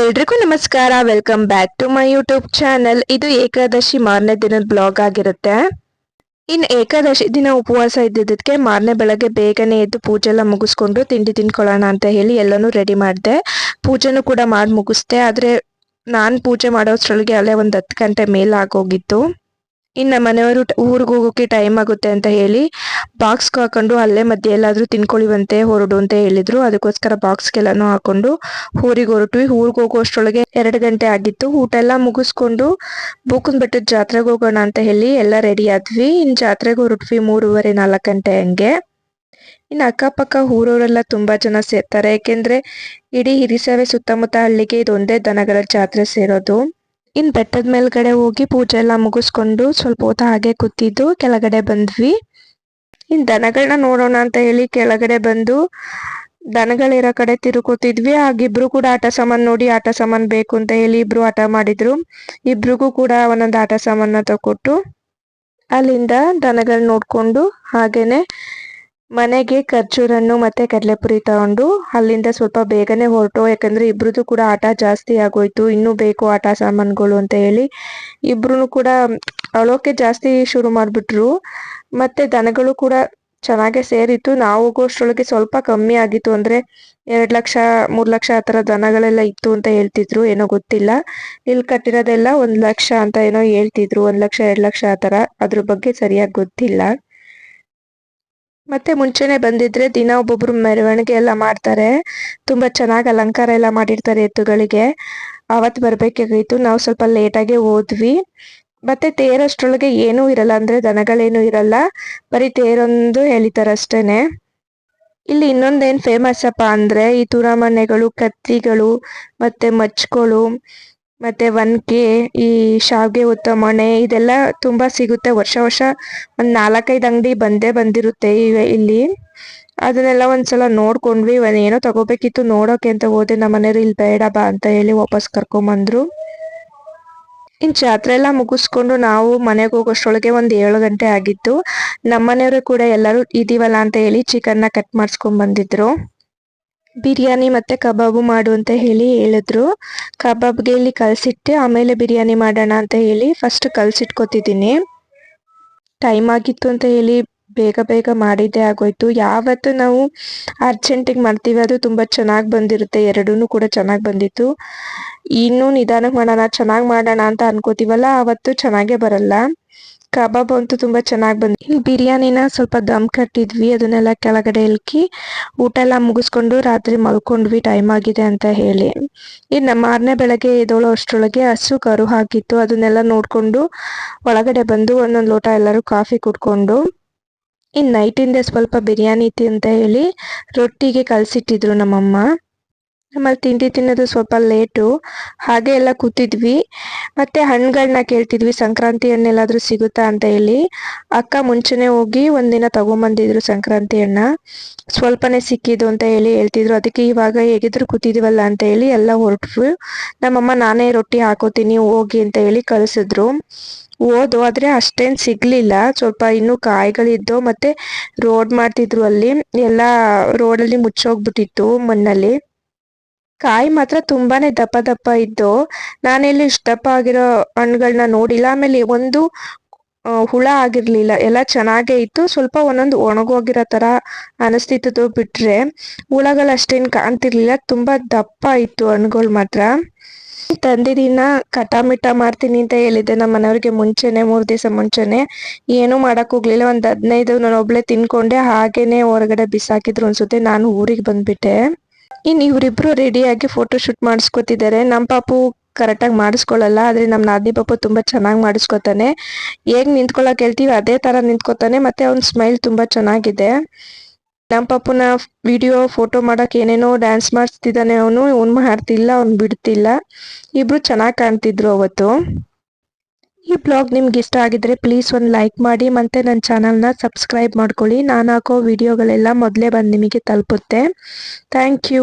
ಎಲ್ರಿಗೂ ನಮಸ್ಕಾರ. Welcome back to my YouTube channel ಇದು ಏಕಾದಶಿ ಮಾರನೇ ದಿನದ ಬ್ಲಾಗ್ ಆಗಿರುತ್ತೆ. ಇನ್ ಏಕಾದಶಿ ದಿನ ಉಪವಾಸ ಇದ್ದಿದ್ದಕ್ಕೆ ಮಾರನೇ ಬೆಳಗ್ಗೆ ಬೇಗನೆ ಎದ್ದು ಪೂಜೆ ಎಲ್ಲ ಮುಗಿಸ್ಕೊಂಡು ತಿಂಡಿ ತಿನ್ಕೊಳ್ಳೋಣ ಅಂತ ಹೇಳಿ ಎಲ್ಲನೂ ರೆಡಿ ಮಾಡಿದೆ. ಪೂಜೆನೂ ಕೂಡ ಮಾಡಿ ಮುಗಿಸ್ದೆ. ಆದರೆ ನಾನು ಪೂಜೆ ಮಾಡೋಷ್ಟ್ರೊಳಗೆ ಅಲ್ಲೇ ಒಂದು ಹತ್ತು ಗಂಟೆ ಮೇಲೆ ಆಗೋಗಿತ್ತು. ಇನ್ನು ಮನೆಯವರು ಊರಿಗೆ ಹೋಗೋಕೆ ಟೈಮ್ ಆಗುತ್ತೆ ಅಂತ ಹೇಳಿ ಬಾಕ್ಸ್ ಹಾಕೊಂಡು ಅಲ್ಲೇ ಮಧ್ಯೆ ಎಲ್ಲಾದ್ರೂ ತಿನ್ಕೊಳ್ಳಿವಂತೆ ಹೊರಡು ಅಂತ ಹೇಳಿದ್ರು. ಅದಕ್ಕೋಸ್ಕರ ಬಾಕ್ಸ್ಗೆಲ್ಲಾನು ಹಾಕೊಂಡು ಊರಿಗೆ ಹೊರಟ್ವಿ. ಊರಿಗೆ ಹೋಗೋಷ್ಟ್ರೊಳಗೆ ಎರಡು ಗಂಟೆ ಆಗಿತ್ತು. ಊಟ ಎಲ್ಲ ಮುಗಿಸ್ಕೊಂಡು ಬೂಕನ್ ಬೆಟ್ಟದ ಜಾತ್ರೆಗೆ ಹೋಗೋಣ ಅಂತ ಹೇಳಿ ಎಲ್ಲ ರೆಡಿ ಆದ್ವಿ. ಇನ್ನು ಜಾತ್ರೆಗೆ ಹೊರಟ್ವಿ ಮೂರುವರೆ ನಾಲ್ಕು ಗಂಟೆ ಹಂಗೆ. ಇನ್ನು ಅಕ್ಕಪಕ್ಕ ಊರವರೆಲ್ಲ ತುಂಬಾ ಜನ ಸೇರ್ತಾರೆ. ಯಾಕೆಂದ್ರೆ ಇಡೀ ಹಿರಿಸೇವೆ ಸುತ್ತಮುತ್ತ ಹಳ್ಳಿಗೆ ಇದೊಂದೇ ದನಗಳ ಜಾತ್ರೆ ಸೇರೋದು. ಇನ್ ಬೆಟ್ಟದ ಮೇಲ್ಗಡೆ ಹೋಗಿ ಪೂಜೆ ಎಲ್ಲ ಮುಗಿಸ್ಕೊಂಡು ಸ್ವಲ್ಪ ಹೊತ್ತು ಹಾಗೆ ಕೂತಿದ್ದು ಕೆಳಗಡೆ ಬಂದ್ವಿ. ಇನ್ ದನಗಳನ್ನ ನೋಡೋಣ ಅಂತ ಹೇಳಿ ಕೆಳಗಡೆ ಬಂದು ದನಗಳಿರೋ ಕಡೆ ತಿರುಕೋತಿದ್ವಿ ಆಗಿಬ್ರು ಕೂಡ ಆಟ ಸಾಮಾನ್ ನೋಡಿ ಆಟ ಸಾಮಾನ್ ಬೇಕು ಅಂತ ಹೇಳಿ ಇಬ್ರು ಆಟ ಮಾಡಿದ್ರು. ಇಬ್ರಿಗೂ ಕೂಡ ಒಂದೊಂದು ಆಟ ಸಾಮಾನ ತಗೊಟ್ಟು ಅಲ್ಲಿಂದ ದನಗಳ್ ನೋಡ್ಕೊಂಡು ಹಾಗೇನೆ ಮನೆಗೆ ಖರ್ಜೂರನ್ನು ಮತ್ತೆ ಕಡಲೆಪುರಿ ತಗೊಂಡು ಅಲ್ಲಿಂದ ಸ್ವಲ್ಪ ಬೇಗನೆ ಹೊರಟು. ಯಾಕಂದ್ರೆ ಇಬ್ರದ್ದು ಕೂಡ ಆಟ ಜಾಸ್ತಿ ಆಗೋಯ್ತು. ಇನ್ನೂ ಬೇಕು ಆಟ ಸಾಮಾನುಗಳು ಅಂತ ಹೇಳಿ ಇಬ್ರು ಕೂಡ ಅಳೋಕೆ ಜಾಸ್ತಿ ಶುರು ಮಾಡ್ಬಿಟ್ರು. ಮತ್ತೆ ದನಗಳು ಕೂಡ ಚೆನ್ನಾಗೆ ಸೇರಿತ್ತು. ನಾವು ಹೋಗೋಷ್ಟ್ರೊಳಗೆ ಸ್ವಲ್ಪ ಕಮ್ಮಿ ಆಗಿತ್ತು. ಅಂದ್ರೆ ಎರಡು ಲಕ್ಷ, ಮೂರು ಲಕ್ಷ ಆ ಥರ ದನಗಳೆಲ್ಲ ಇತ್ತು ಅಂತ ಹೇಳ್ತಿದ್ರು. ಏನೋ ಗೊತ್ತಿಲ್ಲ. ಇಲ್ಲಿ ಕಟ್ಟಿರೋದೆಲ್ಲ ಒಂದು ಲಕ್ಷ ಅಂತ ಏನೋ ಹೇಳ್ತಿದ್ರು. ಒಂದು ಲಕ್ಷ, ಎರಡು ಲಕ್ಷ ಆ ಥರ. ಅದ್ರ ಬಗ್ಗೆ ಸರಿಯಾಗಿ ಗೊತ್ತಿಲ್ಲ. ಮತ್ತೆ ಮುಂಚೆನೆ ಬಂದಿದ್ರೆ ದಿನ ಒಬ್ಬೊಬ್ರು ಮೆರವಣಿಗೆ ಎಲ್ಲ ಮಾಡ್ತಾರೆ. ತುಂಬಾ ಚೆನ್ನಾಗಿ ಅಲಂಕಾರ ಎಲ್ಲ ಮಾಡಿರ್ತಾರೆ ಎತ್ತುಗಳಿಗೆ. ಅವತ್ತು ಬರ್ಬೇಕಾಗಿತ್ತು. ನಾವು ಸ್ವಲ್ಪ ಲೇಟಾಗೆ ಹೋದ್ವಿ. ಮತ್ತೆ ತೇರಷ್ಟ್ರೊಳಗೆ ಏನೂ ಇರಲ್ಲ, ಅಂದ್ರೆ ದನಗಳೇನು ಇರಲ್ಲ. ಬರೀ ತೇರೊಂದು ಹೇಳಿತಾರಷ್ಟೇನೆ ಇಲ್ಲಿ ಇನ್ನೊಂದೇನ್ ಫೇಮಸ್ ಅಪ್ಪ ಅಂದ್ರೆ ಈ ತುರಾಮನೆಗಳು ಕತ್ತಿಗಳು ಮತ್ತೆ ಮಚ್ಗಳು ಮತ್ತೆ ಒನ್ಕೆ ಈ ಶಾವಿಗೆ ಉತ್ತಮಣೆ ಇದೆಲ್ಲ ತುಂಬಾ ಸಿಗುತ್ತೆ. ವರ್ಷ ವರ್ಷ ಒಂದ್ ನಾಲ್ಕೈದು ಅಂಗಡಿ ಬಂದೇ ಬಂದಿರುತ್ತೆ ಇಲ್ಲಿ. ಅದನ್ನೆಲ್ಲ ಒಂದ್ಸಲ ನೋಡ್ಕೊಂಡ್ವಿ. ಏನೋ ತಗೋಬೇಕಿತ್ತು ನೋಡೋಕೆ ಅಂತ ಹೋದೆ. ನಮ್ಮ ಮನೆಯವ್ರು, ಇಲ್ಲಿ ಬೇಡ ಬಾ ಅಂತ ಹೇಳಿ ವಾಪಸ್ ಕರ್ಕೊಂಬಂದ್ರು. ಇನ್ ಜಾತ್ರೆ ಎಲ್ಲ ಮುಗಿಸ್ಕೊಂಡು ನಾವು ಮನೆಗೆ ಹೋಗೋಷ್ಟ್ರೊಳಗೆ ಒಂದ್ ಏಳು ಗಂಟೆ ಆಗಿತ್ತು. ನಮ್ಮನೆಯವರು ಕೂಡ ಎಲ್ಲರೂ ಇದೀವಲ್ಲ ಅಂತ ಹೇಳಿ ಚಿಕನ್ನ ಕಟ್ ಮಾಡಿಸ್ಕೊಂಡ್ ಬಂದಿದ್ರು ಬಿರಿಯಾನಿ ಮತ್ತೆ ಕಬಾಬು ಮಾಡು ಅಂತ ಹೇಳಿ ಹೇಳಿದ್ರು. ಕಬಾಬ್ಗೆ ಇಲ್ಲಿ ಕಲಸಿಟ್ಟೆ, ಆಮೇಲೆ ಬಿರಿಯಾನಿ ಮಾಡೋಣ ಅಂತ ಹೇಳಿ ಫಸ್ಟ್ ಕಲ್ಸಿಟ್ಕೊತಿದ್ದೀನಿ. ಟೈಮ್ ಆಗಿತ್ತು ಅಂತ ಹೇಳಿ ಬೇಗ ಬೇಗ ಮಾಡಿದ್ದೆ ಆಗೋಯ್ತು. ಯಾವತ್ತು ನಾವು ಅರ್ಜೆಂಟಿಗೆ ಮಾಡ್ತೀವಿ ಅದು ತುಂಬ ಚೆನ್ನಾಗಿ ಬಂದಿರುತ್ತೆ ಎರಡೂ ಕೂಡ ಚೆನ್ನಾಗಿ ಬಂದಿತ್ತು. ಇನ್ನೂ ನಿಧಾನಕ್ಕೆ ಮಾಡೋಣ, ಚೆನ್ನಾಗಿ ಮಾಡೋಣ ಅಂತ ಅನ್ಕೋತೀವಲ್ಲ, ಅವತ್ತು ಚೆನ್ನಾಗೇ ಬರಲ್ಲ. ಕಬಾಬ್ ಅಂತೂ ತುಂಬಾ ಚೆನ್ನಾಗಿ ಬಂದ್ ಇನ್ನು ಬಿರಿಯಾನಿನ ಸ್ವಲ್ಪ ದಮ್ ಕಟ್ಟಿದ್ವಿ, ಅದನ್ನೆಲ್ಲ ಕೆಳಗಡೆ ಇಲ್ಕಿ ಊಟ ಎಲ್ಲ ಮುಗಿಸ್ಕೊಂಡು ರಾತ್ರಿ ಮಲ್ಕೊಂಡ್ವಿ, ಟೈಮ್ ಆಗಿದೆ ಅಂತ ಹೇಳಿ. ಇನ್ನು ಮಾರನೇ ಬೆಳಗ್ಗೆ ಎದ್ದೋಳೋ ಅಷ್ಟರೊಳಗೆ ಹಸು ಕರು ಹಾಕಿತ್ತು, ಅದನ್ನೆಲ್ಲ ನೋಡ್ಕೊಂಡು ಒಳಗಡೆ ಬಂದು ಒಂದೊಂದು ಲೋಟ ಎಲ್ಲರೂ ಕಾಫಿ ಕುಡ್ಕೊಂಡು ಇನ್ ನೈಟಿಂದ ಸ್ವಲ್ಪ ಬಿರಿಯಾನಿ ಇತ್ತು ಅಂತ ಹೇಳಿ ರೊಟ್ಟಿಗೆ ಕಲ್ಸಿಟ್ಟಿದ್ರು ನಮ್ಮಮ್ಮ. ನಮ್ಮಲ್ಲಿ ತಿಂಡಿ ತಿನ್ನೋದು ಸ್ವಲ್ಪ ಲೇಟು. ಹಾಗೆ ಎಲ್ಲ ಕೂತಿದ್ವಿ. ಮತ್ತೆ ಹಣ್ಣುಗಳನ್ನ ಕೇಳ್ತಿದ್ವಿ ಸಂಕ್ರಾಂತಿ ಹಣ್ಣೆಲ್ಲಾದ್ರೂ ಸಿಗುತ್ತಾ ಅಂತ ಹೇಳಿ. ಅಕ್ಕ ಮುಂಚೆನೆ ಹೋಗಿ ಒಂದಿನ ತಗೊಂಬಂದಿದ್ರು ಸಂಕ್ರಾಂತಿ ಹಣ್ಣ ಸ್ವಲ್ಪನೇ ಸಿಕ್ಕಿದ್ದು ಅಂತ ಹೇಳಿ ಹೇಳ್ತಿದ್ರು. ಅದಕ್ಕೆ ಇವಾಗ ಹೇಗಿದ್ರು ಕೂತಿದ್ವಲ್ಲ ಅಂತ ಹೇಳಿ ಎಲ್ಲ ಹೊರಟ್ವಿ ನಮ್ಮಮ್ಮ, ನಾನೇ ರೊಟ್ಟಿ ಹಾಕೋತೀನಿ, ಹೋಗಿ ಅಂತ ಹೇಳಿ ಕಳಿಸಿದ್ರು. ಓದು ಆದ್ರೆ ಅಷ್ಟೇನ್ ಸಿಗ್ಲಿಲ್ಲ. ಸ್ವಲ್ಪ ಇನ್ನು ಕಾಯಿಗಳಿದ್ದು ಮತ್ತೆ ರೋಡ್ ಮಾಡ್ತಿದ್ರು ಅಲ್ಲಿ. ಎಲ್ಲ ರೋಡಲ್ಲಿ ಮುಚ್ಚೋಗ್ಬಿಟ್ಟಿತ್ತು ಮಣ್ಣಲ್ಲಿ. ಕಾಯಿ ಮಾತ್ರ ತುಂಬಾನೇ ದಪ್ಪ ದಪ್ಪ ಇದ್ದು ನಾನೆಲ್ಲಿ ಇಷ್ಟು ದಪ್ಪ ಆಗಿರೋ ಹಣ್ಣುಗಳನ್ನ ನೋಡಿಲ್ಲ. ಆಮೇಲೆ ಒಂದು ಹುಳ ಆಗಿರ್ಲಿಲ್ಲ. ಎಲ್ಲ ಚೆನ್ನಾಗೇ ಇತ್ತು. ಸ್ವಲ್ಪ ಒಂದೊಂದು ಒಣಗೋಗಿರೋ ತರ ಅನಿಸ್ತಿತ್ತು ಬಿಟ್ರೆ ಹುಳಗಳು ಅಷ್ಟೇನ್ ಕಾಣ್ತಿರ್ಲಿಲ್ಲ. ತುಂಬಾ ದಪ್ಪ ಇತ್ತು ಹಣ್ಣುಗಳು ಮಾತ್ರ. ತಂದಿದ್ದೀನ ಕಟಾಮಿಟ ಮಾಡ್ತೀನಿ ಅಂತ ಹೇಳಿದ್ದೆ ನಮ್ಮ ಮನೆಯವ್ರಿಗೆ ಮುಂಚೆನೆ, ಮೂರ್ ದಿವಸ ಮುಂಚೆನೆ. ಏನು ಮಾಡಕ್ ಹೋಗ್ಲಿಲ್ಲ. ಒಂದ್ ಹದಿನೈದು ನಾನು ಒಬ್ಳೆ ತಿನ್ಕೊಂಡೆ. ಹಾಗೇನೆ ಹೊರಗಡೆ ಬಿಸಾಕಿದ್ರು ಅನ್ಸುತ್ತೆ. ನಾನು ಊರಿಗೆ ಬಂದ್ಬಿಟ್ಟೆ. ಇನ್ ಇವರಿಬ್ರು ರೆಡಿಯಾಗಿ ಫೋಟೋ ಶೂಟ್ ಮಾಡಿಸ್ಕೊತಿದ್ದಾರೆ ನಮ್ಮ ಪಾಪು ಕರೆಕ್ಟಾಗಿ ಮಾಡಿಸ್ಕೊಳ್ಳಲ್ಲ ಆದ್ರೆ ನಮ್ಮ ನಾದಿ ಪಾಪು ತುಂಬಾ ಚೆನ್ನಾಗಿ ಮಾಡಿಸ್ಕೊತಾನೆ. ಹೇಗ್ ನಿಂತ್ಕೊಳ್ಳೋಕೆ ಹೇಳ್ತೀವಿ, ಅದೇ ತರ ನಿಂತ್ಕೊತಾನೆ, ಮತ್ತೆ ಅವ್ನ ಸ್ಮೈಲ್ ತುಂಬಾ ಚೆನ್ನಾಗಿದೆ. ನಮ್ಮ ಪಾಪುನ ವಿಡಿಯೋ ಫೋಟೋ ಮಾಡೋಕೆ ಏನೇನೋ ಡ್ಯಾನ್ಸ್ ಮಾಡಿಸ್ತಿದ್ದಾನೆ ಅವನು ಅವ್ನು ಮಾಡ್ತಿಲ್ಲ ಅವ್ನು ಬಿಡ್ತಿಲ್ಲ. ಇಬ್ರು ಚೆನ್ನಾಗಿ ಕಾಣ್ತಿದ್ರು ಅವತ್ತು. ಈ ಬ್ಲಾಗ್ ನಿಮ್ಗೆ ಇಷ್ಟ ಆಗಿದ್ರೆ ಪ್ಲೀಸ್ ಒಂದು ಲೈಕ್ ಮಾಡಿ, ಮತ್ತೆ ನನ್ನ ಚಾನಲ್ನ ಸಬ್ಸ್ಕ್ರೈಬ್ ಮಾಡ್ಕೊಳ್ಳಿ. ನಾನು ಹಾಕೋ ವಿಡಿಯೋಗಳೆಲ್ಲ ಮೊದಲೇ ಬಂದು ನಿಮಗೆ ತಲುಪುತ್ತೆ. Thank you